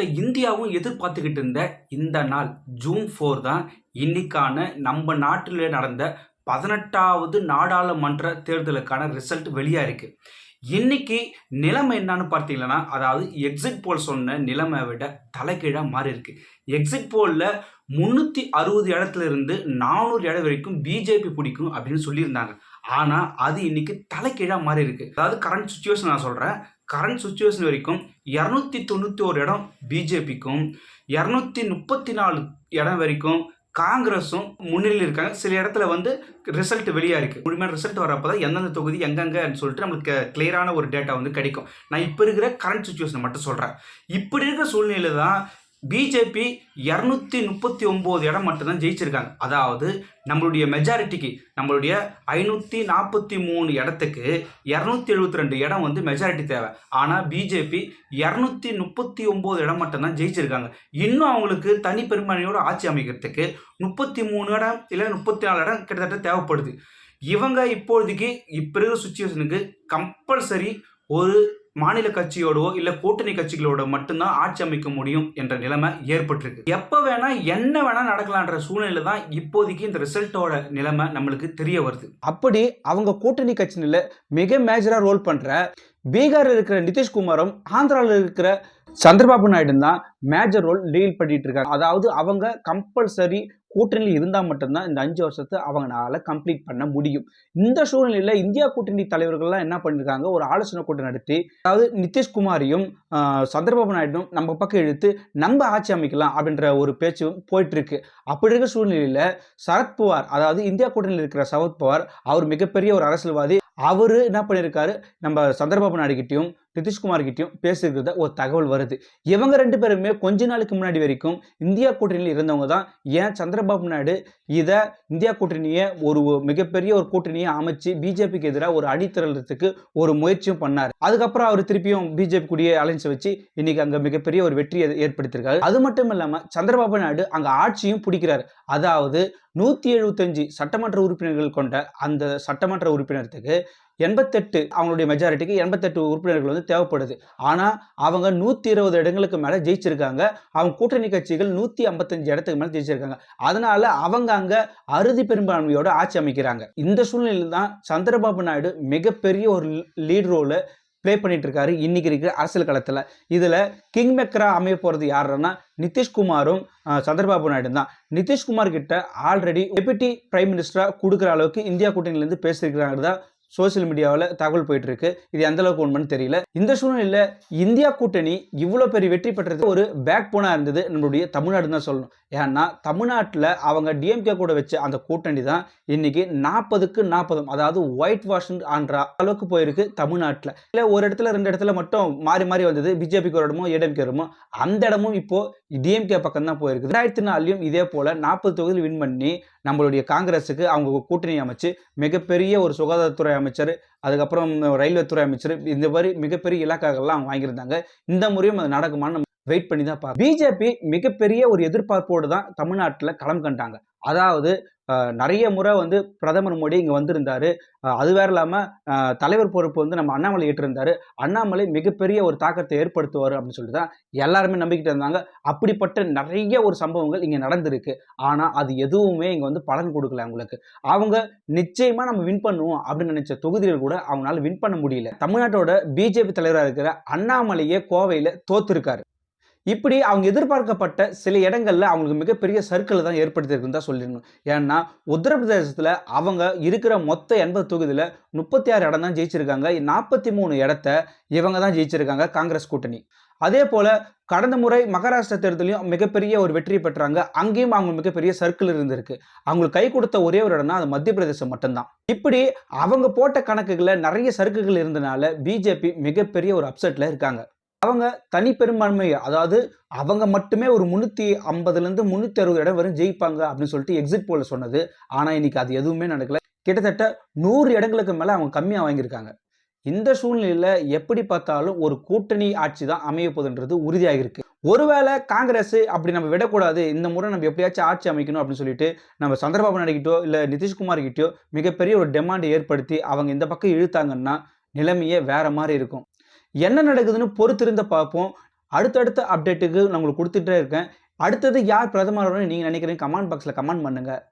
ஒட்டுமொத்த இந்தியாவும் எதிர்பார்த்துக்கிட்டு இருந்த இந்த நாள் ஜூன் ஃபோர் தான் இன்னைக்கான நம்ம நாட்டில் நடந்த பதினெட்டாவது நாடாளுமன்ற தேர்தலுக்கான ரிசல்ட் வெளியாக இருக்கு. இன்னைக்கு நிலைமை என்னன்னு பார்த்தீங்கன்னா அதாவது எக்ஸிட் போல் சொன்ன நிலைமை விட தலைகீழாக மாறி இருக்கு. எக்ஸிட் போலில் முந்நூற்றி அறுபது இடத்துல இருந்து நானூறு இடம் வரைக்கும் பிஜேபி பிடிக்கும் அப்படின்னு சொல்லியிருந்தாங்க. ஆனால் அது இன்னைக்கு தலைகீழாக மாறி இருக்கு. அதாவது கரண்ட் சுச்சுவேஷன் நான் சொல்கிறேன் கரண்ட் சுச்சுவேஷன் வரைக்கும் இரநூத்தி தொண்ணூற்றி ஒரு இடம் பிஜேபிக்கும் இரநூத்தி முப்பத்தி நாலு இடம் வரைக்கும் காங்கிரஸும் முன்னிலையில் இருக்காங்க. சில இடத்துல வந்து ரிசல்ட் வெளியாக இருக்குது முழுமையான ரிசல்ட் வரப்போ தான் எந்தெந்த தொகுதி எங்கெங்கன்னு சொல்லிட்டு நம்மளுக்கு கிளியரான ஒரு டேட்டா வந்து கிடைக்கும். நான் இப்போ இருக்கிற கரண்ட் சுச்சுவேஷனை மட்டும் சொல்கிறேன் இப்படி இருக்கிற சூழ்நிலை தான் பிஜேபி இரநூத்தி முப்பத்தி ஒம்பது இடம் மட்டும்தான் ஜெயிச்சிருக்காங்க. அதாவது நம்மளுடைய மெஜாரிட்டிக்கு நம்மளுடைய ஐநூற்றி நாற்பத்தி மூணு இடத்துக்கு இரநூத்தி எழுபத்தி ரெண்டு இடம் வந்து மெஜாரிட்டி தேவை. ஆனால் பிஜேபி இரநூத்தி முப்பத்தி ஒம்பது இடம் மட்டும்தான் ஜெயிச்சிருக்காங்க. இன்னும் அவங்களுக்கு தனி பெரும்பான்மையோட ஆட்சி அமைக்கிறதுக்கு முப்பத்தி மூணு இடம் இல்லை முப்பத்தி நாலு இடம் கிட்டத்தட்ட தேவைப்படுது. இவங்க இப்போதைக்கு இப்போ இருக்கிற சுச்சுவேஷனுக்கு கம்பல்சரி ஒரு மாநில கட்சியோடவோ இல்லை கூட்டணி கட்சிகளோட மட்டும்தான் ஆட்சி அமைக்க முடியும் என்ற நிலைமை ஏற்பட்டிருக்கு. எப்போ வேணா என்ன வேணா நடக்கலான்ற சூழ்நிலை தான் இப்போதைக்கு இந்த ரிசல்ட்டோட நிலைமை நம்மளுக்கு தெரிய வருது. அப்படி அவங்க கூட்டணி கட்சியில் மிக மேஜராக ரோல் பண்ணுற பீகாரில் இருக்கிற நிதிஷ்குமாரும் ஆந்திராவில் இருக்கிற சந்திரபாபு நாயுடு தான் மேஜர் ரோல் லீல் பண்ணிட்டு இருக்காங்க. அதாவது அவங்க கம்பல்சரி கூட்டணியில் இருந்தால் மட்டும்தான் இந்த அஞ்சு வருஷத்தை அவங்களால கம்ப்ளீட் பண்ண முடியும். இந்த சூழ்நிலையில் இந்தியா கூட்டணி தலைவர்கள்லாம் என்ன பண்ணியிருக்காங்க ஒரு ஆலோசனை கூட்டம் நடத்தி அதாவது நிதிஷ்குமாரையும் சந்திரபாபு நாயுடும் நம்ம பக்கம் இழுத்து நம்ம ஆட்சி அமைக்கலாம் அப்படின்ற ஒரு பேச்சு போயிட்டு இருக்கு அப்படி இருக்க சூழ்நிலையில் சரத்பவார் அதாவது இந்தியா கூட்டணியில் இருக்கிற சரத்பவார் அவர் மிகப்பெரிய ஒரு அரசியல்வாதி. அவர் என்ன பண்ணியிருக்காரு நம்ம சந்திரபாபு நாயுடுகிட்டையும் நிதிஷ்குமார் கிட்டயும் பேசியிருக்கிறத ஒரு தகவல் வருது. இவங்க ரெண்டு பேருமே கொஞ்ச நாளுக்கு முன்னாடி வரைக்கும் இந்தியா கூட்டணியில் இருந்தவங்க தான். ஏன் சந்திரபாபு நாயுடு இதை இந்தியா கூட்டணியை ஒரு மிகப்பெரிய ஒரு கூட்டணியை அமைச்சு பிஜேபிக்கு எதிராக ஒரு அணிதிரளத்துக்கு ஒரு முயற்சியும் பண்ணார். அதுக்கப்புறம் அவர் திருப்பியும் பிஜேபி கூடிய அலைஞ்சு வச்சு இன்னைக்கு அங்கே மிகப்பெரிய ஒரு வெற்றியை ஏற்படுத்தியிருக்காரு. அது மட்டும் இல்லாமல் சந்திரபாபு நாயுடு அங்கே ஆட்சியும் பிடிக்கிறார். அதாவது நூற்றி எழுபத்தஞ்சு சட்டமன்ற உறுப்பினர்கள் கொண்ட அந்த சட்டமன்ற உறுப்பினருக்கு எண்பத்தெட்டு அவங்களுடைய மெஜாரிட்டிக்கு எண்பத்தெட்டு உறுப்பினர்கள் வந்து தேவைப்படுது. ஆனால் அவங்க நூற்றி இருபது இடங்களுக்கு மேலே ஜெயிச்சிருக்காங்க. அவங்க கூட்டணி கட்சிகள் நூற்றி ஐம்பத்தஞ்சு இடத்துக்கு மேலே ஜெயிச்சிருக்காங்க. அதனால அவங்க அங்கே அறுதி பெரும்பான்மையோடு ஆட்சி அமைக்கிறாங்க. இந்த சூழ்நிலையில் தான் சந்திரபாபு நாயுடு மிகப்பெரிய ஒரு லீட் ரோலை ப்ளே பண்ணிட்டு இருக்காரு இன்னைக்கு இருக்கிற அரசியல் களத்தில். இதில் கிங் மேக்கரா அமைய போகிறது யாருன்னா நிதிஷ்குமாரும் சந்திரபாபு நாயுடு தான் நிதிஷ்குமார் கிட்ட ஆல்ரெடி டெபுட்டி பிரைம் மினிஸ்டராக கொடுக்குற அளவுக்கு இந்தியா கூட்டணியிலேருந்து பேசியிருக்கிறாங்க தான் சோஷியல் மீடியாவில் தகவல் போயிட்டுருக்கு. இது எந்தளவுக்கு உண்மைன்னு தெரியல. இந்த சூழ்நிலையில் இந்தியா கூட்டணி இவ்வளோ பெரிய வெற்றி பெற்றது ஒரு பேக் போனாக இருந்தது நம்மளுடைய தமிழ்நாடு தான் சொல்லணும். ஏன்னா தமிழ்நாட்டில் அவங்க டிஎம்கே கூட வச்ச அந்த கூட்டணி தான் இன்றைக்கி நாற்பதுக்கு நாற்பதும் அதாவது ஒயிட் வாஷ் ஆன்ற அளவுக்கு போயிருக்கு தமிழ்நாட்டில். இல்லை ஒரு இடத்துல ரெண்டு இடத்துல மட்டும் மாறி மாறி வந்தது பிஜேபிக்கு ஒரு இடமோ ஏடிஎம்கே இடமோ அந்த இடமும் இப்போ டிஎம்கே பக்கம் தான் போயிருக்கு. ரெண்டாயிரத்தி நாலுலையும் இதே போல் நாற்பது தொகுதியில் வின் பண்ணி நம்மளுடைய காங்கிரஸுக்கு அவங்க கூட்டணி அமைச்சு மிகப்பெரிய ஒரு சுகாதாரத்துறை அமைச்சர் அதுக்கப்புறம் ரயில்வே துறை அமைச்சர் இந்த மாதிரி மிகப்பெரிய இலாக்காக்கள்லாம் வாங்கியிருந்தாங்க. இந்த முறையும் அது நடக்குமான்னு வெயிட் பண்ணி தான் பார்க்க பிஜேபி மிகப்பெரிய ஒரு எதிர்பார்ப்போடு தான் தமிழ்நாட்டில் களம் கண்டாங்க. அதாவது நிறைய முறை வந்து பிரதமர் மோடி இங்கே வந்திருந்தாரு. அது வேற இல்லாமல் தலைவர் பொறுப்பு வந்து நம்ம அண்ணாமலை ஏற்றிருந்தாரு. அண்ணாமலை மிகப்பெரிய ஒரு தாக்கத்தை ஏற்படுத்துவார் அப்படின்னு சொல்லிட்டு தான் எல்லாருமே நம்பிக்கிட்டு இருந்தாங்க. அப்படிப்பட்ட நிறைய ஒரு சம்பவங்கள் இங்கே நடந்திருக்கு. ஆனால் அது எதுவுமே இங்கே வந்து பலன் கொடுக்கல அவங்களுக்கு. அவங்க நிச்சயமாக நம்ம வின் பண்ணுவோம் அப்படின்னு நினச்ச தொகுதிகள் கூட அவங்களால வின் பண்ண முடியல. தமிழ்நாட்டோட பிஜேபி தலைவராக இருக்கிற அண்ணாமலையே கோவையில் தோத்துருக்காரு. இப்படி அவங்க எதிர்பார்க்கப்பட்ட சில இடங்களில் அவங்களுக்கு மிகப்பெரிய சர்க்கிளை தான் ஏற்படுத்தியிருக்குன்னு தான் சொல்லிடணும். ஏன்னா உத்தரப்பிரதேசத்தில் அவங்க இருக்கிற மொத்த எண்பது தொகுதியில் முப்பத்தி ஆறு இடம் தான் ஜெயிச்சிருக்காங்க. நாற்பத்தி மூணு இடத்த இவங்க தான் ஜெயிச்சிருக்காங்க காங்கிரஸ் கூட்டணி. அதே போல் கடந்த முறை மகாராஷ்டிரா தேர்தலையும் மிகப்பெரிய ஒரு வெற்றி பெற்றாங்க. அங்கேயும் அவங்க மிகப்பெரிய சர்க்கிள் இருந்திருக்கு. அவங்களுக்கு கை கொடுத்த ஒரே ஒரு இடம்னா அது மத்திய பிரதேசம் மட்டும்தான். இப்படி அவங்க போட்ட கணக்குகளை நிறைய சர்க்குகள் இருந்தனால பிஜேபி மிகப்பெரிய ஒரு அப்செட்டில் இருக்காங்க. அவங்க தனி பெரும்பான்மை அதாவது அவங்க மட்டுமே ஒரு முந்நூற்றி ஐம்பதுலேருந்து முந்நூற்றி அறுபது இடம் வரும் ஜெயிப்பாங்க அப்படின்னு சொல்லிட்டு எக்ஸிட் போல சொன்னது. ஆனால் இன்னைக்கு அது எதுவுமே நடக்கல. கிட்டத்தட்ட நூறு இடங்களுக்கு மேலே அவங்க கம்மியாக வாங்கியிருக்காங்க. இந்த சூழ்நிலையில் எப்படி பார்த்தாலும் ஒரு கூட்டணி ஆட்சி தான் அமைய போகுதுன்றது உறுதியாக ஒருவேளை காங்கிரஸ் அப்படி நம்ம விடக்கூடாது இந்த முறை நம்ம எப்படியாச்சும் ஆட்சி அமைக்கணும் அப்படின்னு சொல்லிட்டு நம்ம சந்திரபாபு நாயுடுகிட்டோ இல்லை நிதிஷ்குமார் கிட்டயோ மிகப்பெரிய ஒரு டிமாண்ட் ஏற்படுத்தி அவங்க இந்த பக்கம் இழுத்தாங்கன்னா நிலைமையே வேற மாதிரி இருக்கும். என்ன நடக்குதுன்னு பொறுத்திருந்த பார்ப்போம். அடுத்தடுத்த அப்டேட்டுக்கு நான் உங்களுக்கு கொடுத்துட்டே இருக்கேன். அடுத்தது யார் பிரதமர் நீங்கள் நினைக்கிறீங்க? கமெண்ட் பாக்ஸில் கமெண்ட் பண்ணுங்கள்